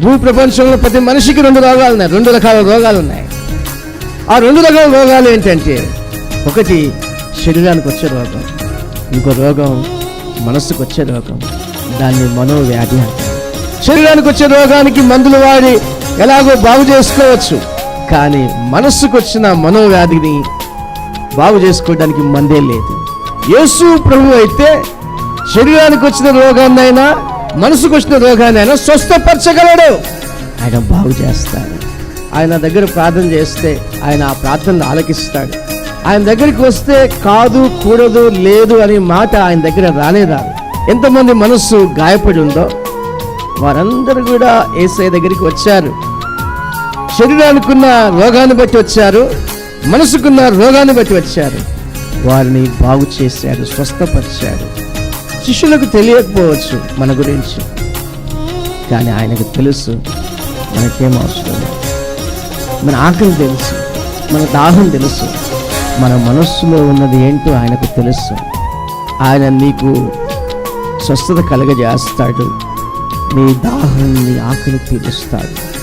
భూ ప్రపంచంలో ప్రతి మనిషికి రెండు రోగాలు ఉన్నాయి. రెండు రకాల రోగాలు ఉన్నాయి. ఆ రెండు రకాల రోగాలు ఏంటంటే ఒకటి శరీరానికి వచ్చే రోగం ఇంకో రోగం మనస్సుకు వచ్చే రోగం దాన్ని మనోవ్యాధి అంటారు. శరీరానికి వచ్చే రోగానికి మందులు వాడి ఎలాగో బాగు చేసుకోవచ్చు కానీ మనస్సుకు వచ్చిన మనోవ్యాధిని బాగు చేసుకోవడానికి మందే లేదు. యేసు ప్రభు అయితే శరీరానికి వచ్చిన రోగాన్నైనా మనసుకు వచ్చిన రోగాన్నైనా స్వస్థపరచగలడు. ఆయన బాగు చేస్తాడు. ఆయన దగ్గర ప్రార్థన చేస్తే ఆయన ఆ ప్రార్థనలు ఆలకిస్తాడు. ఆయన దగ్గరికి వస్తే కాదు కూడదు లేదు అనే మాట ఆయన దగ్గర రానే రాదు. ఎంతమంది మనస్సు గాయపడి ఉందో వారందరూ కూడా ఏసఐ దగ్గరికి వచ్చారు. శరీరానికి ఉన్న రోగాన్ని బట్టి వచ్చారు మనసుకున్న రోగాన్ని బట్టి వచ్చారు. వారిని బాగు చేశాడు స్వస్థపరిచాడు. శిష్యులకు తెలియకపోవచ్చు మన గురించి. కానీ ఆయనకు తెలుసు మనకేం అవసరం మన ఆకలి తెలుసు మన దాహం తెలుసు మన మనస్సులో ఉన్నది ఏంటో ఆయనకు తెలుసు. ఆయన నీకు స్వస్థత కలగజేస్తాడు నీ దాహం నీ ఆకలి తీరుస్తాడు.